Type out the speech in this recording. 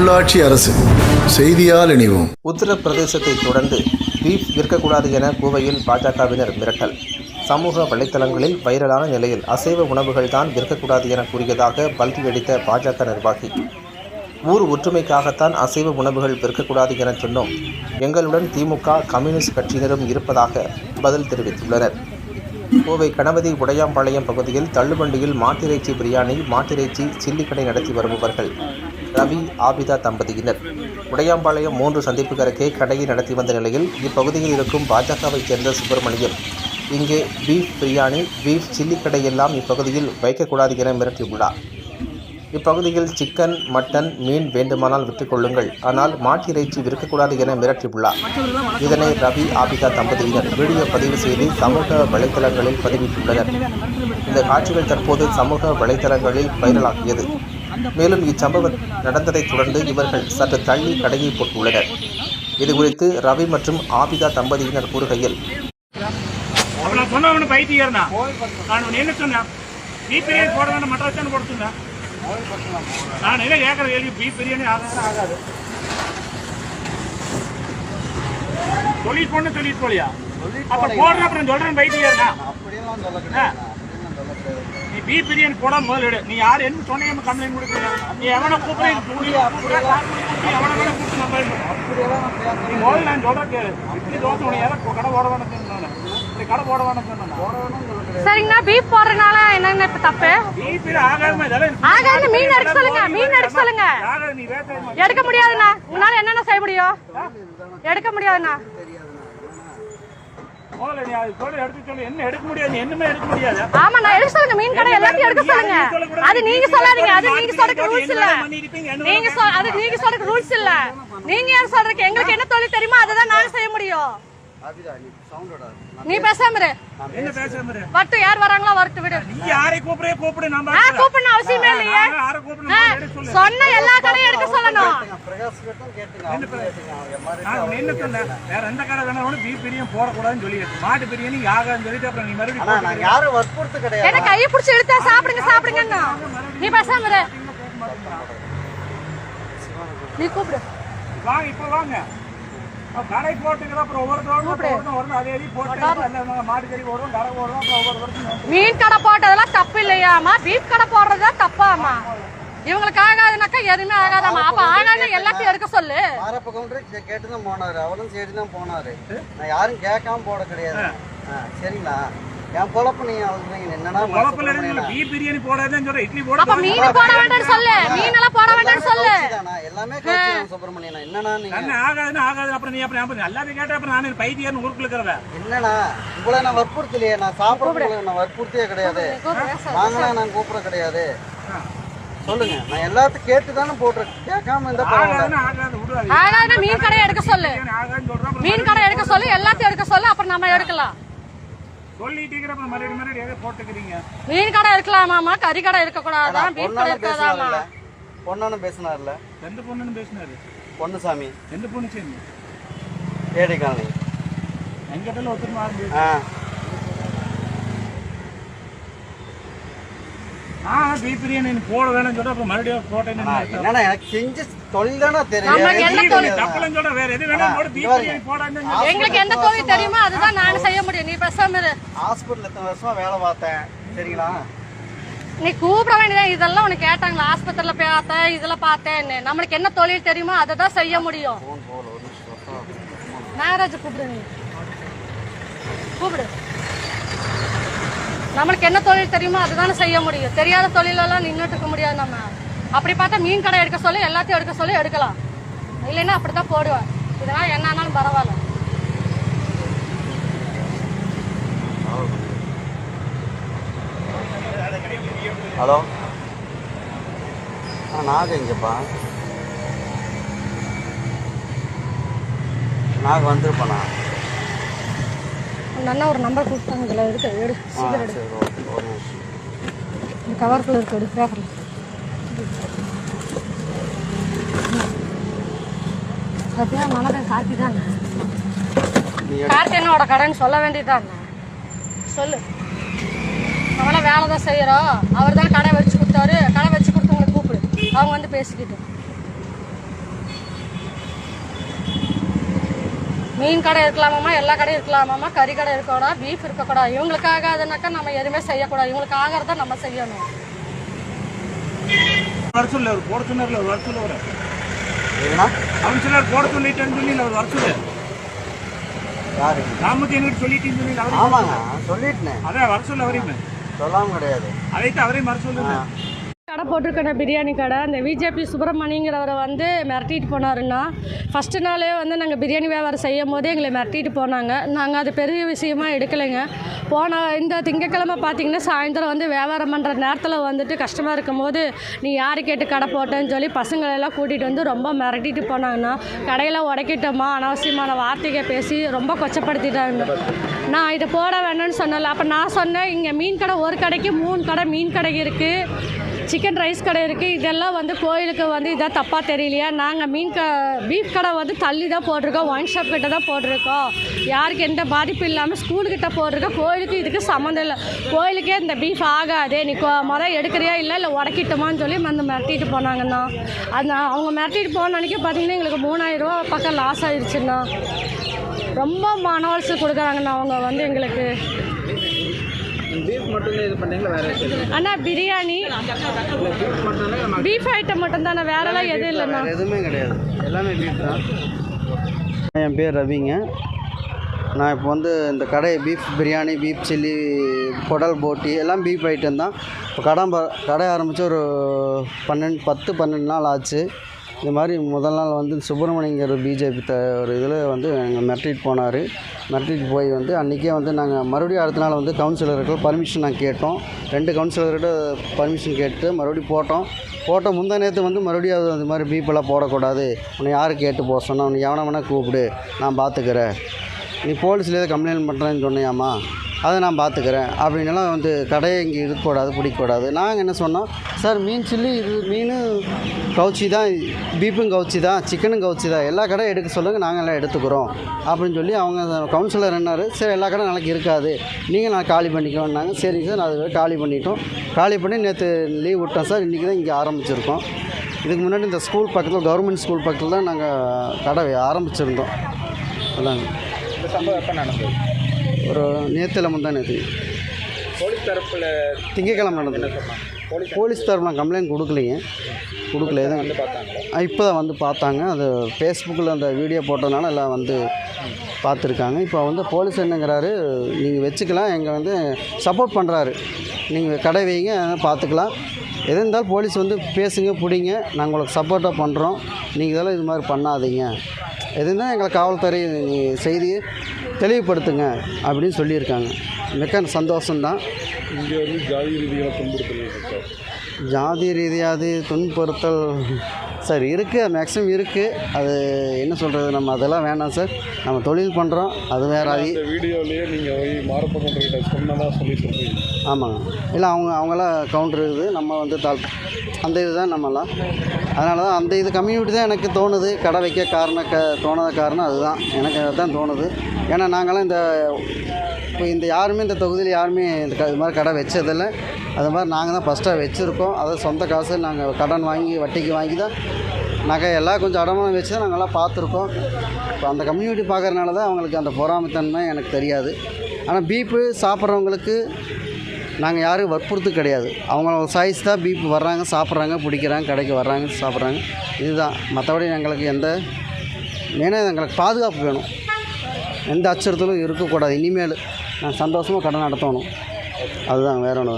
உள்ளாட்சி அரசு. செய்தியால் இணைவோம் உத்தரப்பிரதேசத்தை தொடர்ந்து பீஃப் விற்கக்கூடாது என கோவையில் பாஜகவினர் மிரட்டல். சமூக வலைத்தளங்களில் வைரலான நிலையில் அசைவ உணவுகள் தான் விற்கக்கூடாது என கூறியதாக பல்டி அடித்த பாஜக நிர்வாகி. ஊர் ஒற்றுமைக்காகத்தான் அசைவ உணவுகள் விற்கக்கூடாது என சொன்னோம். எங்களுடன் திமுக கம்யூனிஸ்ட் கட்சியினரும் இருப்பதாக பதில் தெரிவித்துள்ளனர். கோவை கணபதி உடையாம்பாளையம் பகுதியில் தள்ளுவண்டியில் மாட்டிறைச்சி பிரியாணி மாட்டிறைச்சி சில்லி கடை நடத்தி வருபவர்கள். ரவி ஆபிதா தம்பதியினர். உடையாம்பாளையம் மூன்று சந்திப்புகளுக்கே கடையை நடத்தி வந்த நிலையில் இப்பகுதியில் இருக்கும் பாஜகவைச் சேர்ந்த சுப்பிரமணியம் இங்கே பீஃப் பிரியாணி பீஃப் சில்லி கடை எல்லாம் இப்பகுதியில் வைக்கக்கூடாது என மிரட்டியுள்ளார். இப்பகுதியில் சிக்கன் மட்டன் மீன் வேண்டுமானால் விற்றுக்கொள்ளுங்கள் ஆனால் மாட்டிறைச்சி விற்கக்கூடாது என மிரட்டியுள்ளார். இதனை ரவி ஆபிகா தம்பதியினர் வீடியோ பதிவு செய்து சமூக வலைதளங்களில் பதிவிட்டுள்ளனர். இந்த காட்சிகள் தற்போது சமூக வலைதளங்களில் வைரலாகியது. மேலும் இச்சம்பவம் நடந்ததைத் தொடர்ந்து இவர்கள் சற்று தள்ளி கடையை போட்டுள்ளனர். இதுகுறித்து ரவி மற்றும் ஆபிகா தம்பதியினர் கூறுகையில் நான் என்ன சொன்னேன்? பீப் பிரியாணி போட வேண்டாம் மட்டன் வச்சானு போட சொன்னேன். நான் என்ன கேட்கற கேள்வி? பீப் பிரியாணி ஆகாது ஆகாது. சொல்லிட்டு போன சொல்லிட்டு போலியா அப்ப போடுற அப்புறம் சொல்றேன். கிடையாது அப்படியெல்லாம் சொல்ல பிரியாணி போட முதல்ல எடு. நீ யார்? என்ன சொன்னீங்க கம்ப்ளைண்ட் கொடுக்குற நீ எவனை கூப்பிடு எவனை வேணா கூப்பிட்டு நான் பேச நீ முதல்ல நான் சொல்றேன் கேளு. இப்படி தோசை உனக்கு எதை கடை போட வேணாம் சொன்னேன். இப்படி கடை போட வேணாம் சொன்னேன். சரிங்கண்ணா பீப் போடுறதுனால என்னங்க இப்ப தப்பு? பீப் ஆகாம ஆகாது மீன் எடுக்க சொல்லுங்க மீன் எடுக்க சொல்லுங்க. எடுக்க முடியாதுண்ணா. உன்னால என்னென்ன செய்ய முடியும்? எடுக்க முடியாதுண்ணா. முதல்ல நீ அது சொல்லி எடுத்து சொல்லு. என்ன எடுக்க முடியாது நீ என்னமே எடுக்க முடியாது. ஆமா நான் எடுக்க சொல்லுங்க மீன் கடை எல்லாத்தையும் எடுக்க சொல்லுங்க. அது நீங்க சொல்லாதீங்க. அது நீங்க சொல்றதுக்கு ரூல்ஸ் இல்ல. நீங்க அது நீங்க சொல்றதுக்கு ரூல்ஸ் இல்ல. நீங்க ஏன் சொல்றதுக்கு? எங்களுக்கு என்ன தொழில் தெரியுமோ அதை தான் நாங்க செய்ய முடியும். நீ பேசாம என்ன பேசுற வரட்டும் யார் வராங்களோ வரட்டு விடு. நீ யாரை கூப்பிடே கூப்பிடு நம்ம கூப்பிடணும் அவசியமே இல்லையே. யாரை கூப்பிடணும் சொன்ன எல்லா கடையும் எடுக்க சொல்லணும். பிரகாஷ் கேட்டுங்க நான் என்ன சொன்னேன்? வேற எந்த கடை வேணாலும் பீப் பிரியாணி போடக்கூடாதுன்னு சொல்லி மாட்டு பிரியாணி ஆகாதுன்னு சொல்லிட்டு அப்புறம் நீ மறுபடியும் நான் யாரும் வற்புறுத்து கிடையாது. என்ன கையை பிடிச்சி இழுத்தா சாப்பிடுங்க சாப்பிடுங்கன்னு நீ பேசாம இரு. நீ கூப்பிடு. வாங்க இப்போ வாங்க. கடை போட்டுக்கிறோம் அப்புறம் ஒவ்வொரு தோட்டம் வரணும் அதே போட்டு மாட்டு கறி போடுறோம் கடை போடுறோம் அப்புறம் ஒவ்வொரு மீன் கடை போட்டதெல்லாம் தப்பு இல்லையாமா பீஃப் கடை போடுறது தான் தப்பாமா இவங்களுக்கு ஆகாதுனாக்கா எதுவுமே ஆகாதாமா அப்ப ஆகாது. எல்லாத்தையும் எடுக்க சொல்லு. மாரப்ப கவுண்டர் கேட்டு தான் போனாரு. அவரும் சரி தான் போனாரு. நான் யாரும் கேட்காம போட கிடையாது. சரிங்களா? என் பொழப்பு நீங்க சொல்றீங்க என்னன்னா குழப்பில் இருந்து பீப் பிரியாணி போடாதுன்னு சொல்ற இட்லி போட அப்ப மீன் போட வேண்டாம்னு சொல்லு. மீன் எல்லாம் போட வேண்டாம்னு சொல்லு. கட்சிதானா? எல்லாமே கட்சி சுப்பிரமணியன். என்னன்னா நீங்க என்ன ஆகாதுன்னு ஆகாது. அப்புறம் நீ அப்புறம் அப்புறம் எல்லாத்தையும் கேட்டா அப்புறம் நான் பைத்தியார்னு ஊருக்குள்ள இருக்கிறவன் என்னண்ணா உங்களை நான் வற்புறுத்தலையே. நான் சாப்பிட நான் வற்புறுத்தியே கிடையாது. நாங்களாம் நான் கூப்பிட கிடையாது. சொல்லுங்க. நான் எல்லாத்தையும் கேட்டு தானே போட்டிருக்கேன். கேட்காம பரவாயில்ல. ஆகாதுன்னு மீன் கடை எடுக்க சொல்லு. ஆகாதுன்னு சொல்றான் அப்புறம் மீன் கடை எடுக்க சொல்லு எல்லாத்தையும் எடுக்க சொல்லு அப்புறம் நம்ம எடுக்கலாம். சொல்லிட்டு இருக்கிற அப்புறம் மறுபடியும் போட்டுக்கிறீங்க. மீன் கடை எடுக்கலாமாமா கறி கடை இருக்க கூடாதான் பீஃப் கடை இருக்காதாமா பேசினார்ல பொண்ணானும் பேசினார்ல எந்த பொண்ணுன்னு பேசினாரு? பொன்னுசாமி. எந்த பொண்ணு சரி ஏடி காலனி எங்கிட்ட ஒருத்தர் ஆரம்பி ஆ பீப் பிரியாணி நீ போட வேணும்னு சொல்லிட்டு அப்புறம் மறுபடியும் எனக்கு செஞ்ச தொழில் தானே தெரியும்? தப்புலன்னு வேற எது பிரியாணி. எங்களுக்கு எந்த தொழில் தெரியுமோ அதுதான் நாங்க செய்ய முடியும். நீ பேசாம இரு. ஹாஸ்பிட்டல் எத்தனை வருஷமா வேலை பார்த்தேன். சரிங்களா? நீ கூப்பிட வேண்டியதான் இதெல்லாம் உனக்கு கேட்டாங்களா? ஆஸ்பத்திரியில பார்த்தேன் இதுல பார்த்தேன்னு. நம்மளுக்கு என்ன தொழில் தெரியுமோ அதை தான் செய்ய முடியும். நாகராஜ் கூப்பிடு நீ. கூப்பிடு. நம்மளுக்கு என்ன தொழில் தெரியுமோ அதுதானே செய்ய முடியும். தெரியாத தொழிலெல்லாம் நின்றுட்டு இருக்க முடியாது நம்ம. அப்படி பார்த்தா மீன் கடை எடுக்க சொல்லி எல்லாத்தையும் எடுக்க சொல்லி எடுக்கலாம். இல்லைன்னா அப்படித்தான் போடுவேன். இதெல்லாம் என்ன ஆனாலும் பரவாயில்ல. ஹலோ. ஆ நாக எங்கப்பா நாக வந்திருப்பானா அந்த அண்ணா ஒரு நம்பர் கொடுத்தாங்க இதில் எடுக்க எடு சீக்கிரம் எடு. இந்த கவருக்குள்ள இருக்கு எடு பேப்பரில் சத்யா மனதன் கார்த்தி தானே. நீ எடு. கார்த்தி என்னோட கடைன்னு சொல்ல வேண்டியதானே சொல்லு. அவளை வேலை தான் செய்கிறோம் அவர் தான் கடை வச்சு கொடுத்தாரு. கடை வச்சு கொடுத்தவங்களை கூப்பிடு. அவங்க வந்து பேசிக்கிட்டு. மீன் கடை இருக்கலாமாம்மா எல்லா கடையும் இருக்கலாமாம்மா கறி கடை இருக்கக்கூடாது பீஃப் இருக்கக்கூடாது இவங்களுக்கு ஆகாதுனாக்கா நம்ம எதுவுமே செய்யக்கூடாது. இவங்களுக்கு ஆகிறத நம்ம செய்யணும். வர சொல்ல அவர் போட சொன்னார்ல ஒரு வர சொல்ல ஏன்னா அவன் சொன்னார் போட சொல்லிட்டேன்னு சொல்லி அவர் வர சொல்ல. யாரு? என்கிட்ட சொல்லிட்டேன்னு சொல்லி அவர் ஆமாங்க சொல்லிட்டேன். அதான் வர சொல்ல அவரையுமே. சொல்லாம கிடையாது. அதைத்தான் அவரையும் வர சொல்லுங்க கடை போட்டிருக்கேன் பிரியாணி கடை. அந்த பிஜேபி சுப்பிரமணிங்கிறவரை வந்து மிரட்டிட்டு போனாருன்னா ஃபஸ்ட்டு நாளே வந்து நாங்கள் பிரியாணி வியாபாரம் செய்யும் போதே எங்களை மிரட்டிட்டு போனாங்க. நாங்கள் அது பெரிய விஷயமா எடுக்கலைங்க. போன இந்த திங்கக்கிழமை பார்த்தீங்கன்னா சாயந்தரம் வந்து வியாபாரம் பண்ணுற நேரத்தில் வந்துட்டு கஷ்டமாக இருக்கும்போது நீ யார் கேட்டு கடை போட்டேன்னு சொல்லி பசங்களெல்லாம் கூட்டிகிட்டு வந்து ரொம்ப மிரட்டிட்டு போனாங்கன்னா கடையில் உடைக்கிட்டோமா அனாவசியமான வார்த்தையை பேசி ரொம்ப கொச்சப்படுத்திட்டாங்க. நான் இதை போட வேணும்னு சொன்னல அப்போ நான் சொன்னேன் இங்கே மீன் கடை ஒரு கடைக்கு மூணு கடை மீன் கடை இருக்குது சிக்கன் ரைஸ் கடை இருக்குது இதெல்லாம் வந்து கோயிலுக்கு வந்து இதாக தப்பாக தெரியலையா? நாங்கள் மீன் க பீஃப் கடை வந்து தள்ளி தான் போட்டிருக்கோம். ஒயின் ஷாப் கிட்ட தான் போட்டிருக்கோம். யாருக்கு எந்த பாதிப்பும் இல்லாமல் ஸ்கூலுக்கிட்ட போட்டிருக்கோம் கோயிலுக்கு இதுக்கு சம்மந்தம் இல்லை. கோயிலுக்கே இந்த பீஃப் ஆகாது. நீ கோ மொதல் எடுக்கிறியா இல்லை இல்லை உடக்கிட்டோமான்னு சொல்லி வந்து மிரட்டிட்டு போனாங்கண்ணா. அது அவங்க மிரட்டிட்டு போன அன்றைக்கி பார்த்தீங்கன்னா எங்களுக்கு மூணாயிரம் பக்கம் லாஸ் ஆயிடுச்சுண்ணா ரொம்ப மன கொடுக்குறாங்கண்ணா அவங்க வந்து எங்களுக்கு. பீஃப் மட்டும்தான் இது பண்ணீங்களா? வேற அண்ணா பிரியாணி. பீஃப் ஐட்டம் மட்டும் தானே வேறெல்லாம் எதுவும் இல்லைண்ணா. வேறு எதுவுமே கிடையாது. எல்லாமே பீஃப் தான். என் பேர் ரவிங்க. நான் இப்போ வந்து இந்த கடை பீஃப் பிரியாணி பீஃப் சில்லி குடல் போட்டி எல்லாம் பீஃப் ஐட்டம் தான். இப்போ கடை ப- கடை ஆரம்பித்து ஒரு பன்னெண்டு பத்து பன்னெண்டு நாள் ஆச்சு. இந்த மாதிரி முதல் நாள் வந்து சுப்பிரமணியங்கிற பிஜேபி த ஒரு இதில் வந்து நாங்கள் மிரட்டிட்டு போனார். மிரட்டிட்டு போய் வந்து அன்றைக்கே வந்து நாங்கள் மறுபடியும் அடுத்த நாள் வந்து கவுன்சிலர்கள் பர்மிஷன் நாங்கள் கேட்டோம். ரெண்டு கவுன்சிலர்கிட்ட பர்மிஷன் கேட்டு மறுபடியும் போட்டோம். போட்ட முந்தா நேரத்து வந்து மறுபடியும் அது அந்த மாதிரி பீப்பெல்லாம் போடக்கூடாது. உன்னை யார் கேட்டு போக சொன்னால் உன்னை எவனை வேணால் கூப்பிடு நான் பார்த்துக்கிறேன் நீ போலீஸில் ஏதோ கம்ப்ளைண்ட் பண்ணுறேன்னு சொன்னியாம்மா? அதை நான் பார்த்துக்கிறேன். அப்படின்லாம் வந்து கடையை இங்கே இருக்கக்கூடாது பிடிக்கக்கூடாது நாங்கள் என்ன சொன்னோம்? சார் மீன் சில்லி இது மீன் கவுச்சி தான் பீப்பும் கவுச்சி தான் சிக்கனும் கவுச்சி தான். எல்லா கடையும் எடுக்க சொல்லுங்கள் நாங்கள் எல்லாம் எடுத்துக்கிறோம். அப்படின்னு சொல்லி அவங்க கவுன்சிலர் என்னார் சரி எல்லா கடையும் நாளைக்கு இருக்காது. நீங்கள் நான் காலி பண்ணிக்கோன்னாங்க. சரிங்க சார் நான் அது காலி பண்ணிட்டோம். காலி பண்ணி நேற்று லீவ் விட்டோம் சார். இன்றைக்கி தான் இங்கே ஆரம்பிச்சிருக்கோம். இதுக்கு முன்னாடி இந்த ஸ்கூல் பக்கத்தில் கவர்மெண்ட் ஸ்கூல் பக்கத்தில் தான் நாங்கள் கடை ஆரம்பிச்சிருந்தோம். அதாங்க. இந்த சம்பவம் எப்போ நடந்தது? ஒரு முந்தா நேற்று போலீஸ் தரப்புல திங்கக்கிழமை நடந்தது போலீஸ் தரப்பு நான் கம்ப்ளைண்ட் கொடுக்கலைங்க கொடுக்கல எதுவும். வந்து பார்த்தாங்களா இப்போ தான் வந்து பார்த்தாங்க. அது ஃபேஸ்புக்கில் அந்த வீடியோ போட்டதுனால எல்லாம் வந்து பார்த்துருக்காங்க. இப்போ வந்து போலீஸ் என்னங்கிறாரு நீங்கள் வச்சுக்கலாம் எங்கள் வந்து சப்போர்ட் பண்ணுறாரு நீங்கள் கடை வைங்க பார்த்துக்கலாம். எது இருந்தாலும் போலீஸ் வந்து பேசுங்க பிடிங்க. நாங்கள் உங்களுக்கு சப்போர்ட்டாக பண்ணுறோம் நீங்கள் இதெல்லாம் இது மாதிரி பண்ணாதீங்க. எது இருந்தால் எங்களை காவல்துறை நீ செய்தியை தெளிவுபடுத்துங்க அப்படின்னு சொல்லியிருக்காங்க. மிக்க சந்தோஷம்தான். இங்கே வந்து ஜாதி ரீதியாக துன்புறுத்தல் ஜாதி ரீதியாது துன்புறுத்தல் சார் இருக்குது மேக்ஸிமம் இருக்குது அது என்ன சொல்கிறது நம்ம அதெல்லாம் வேணாம் சார். நம்ம தொழில் பண்ணுறோம் அது வேற அது இந்த வீடியோலேயே நீங்கள் போய் மாரப்ப கவுண்டர்கிட்ட சொன்னதாக சொல்லி சொல்கிறீங்க ஆமாங்க. இல்லை அவங்க அவங்களாம் கவுண்டர் இது நம்ம வந்து தாழ் அந்த இதுதான் நம்மலாம் அதனால தான் அந்த இது கம்யூனிட்டி தான் எனக்கு தோணுது. கடை வைக்க காரணம் க தோணாத காரணம் அதுதான். எனக்கு அதுதான் தோணுது. ஏன்னா நாங்களாம் இந்த இப்போ இந்த யாருமே இந்த தொகுதியில் யாருமே இந்த க- இது மாதிரி கடை வச்சதில்லை. அது மாதிரி நாங்கள் தான் ஃபஸ்ட்டாக வச்சுருக்கோம். அதை சொந்த காசு நாங்கள் கடன் வாங்கி வட்டிக்கு வாங்கி தான் நகை எல்லாம் கொஞ்சம் அடமானம் வச்சு தான் நாங்கள்லாம் பார்த்துருக்கோம். இப்போ அந்த கம்யூனிட்டி பார்க்குறனால தான் அவங்களுக்கு அந்த பொறாமைத்தன்மை எனக்கு தெரியாது. ஆனால் பீப்பு சாப்பிட்றவங்களுக்கு நாங்கள் யாரும் வற்புறுத்து கிடையாது. அவங்களோட சாய்ஸ் தான் பீப்பு வர்றாங்க சாப்பிட்றாங்க பிடிக்கிறாங்க கடைக்கு வர்றாங்க சாப்பிட்றாங்க. இதுதான். மற்றபடி எங்களுக்கு எந்த மெயினாக எங்களுக்கு பாதுகாப்பு வேணும். எந்த அச்சுறுத்தலும் இருக்கக்கூடாது. இனிமேல் நான் சந்தோஷமாக கடன் நடத்தணும். அதுதான் வேற ஒன்று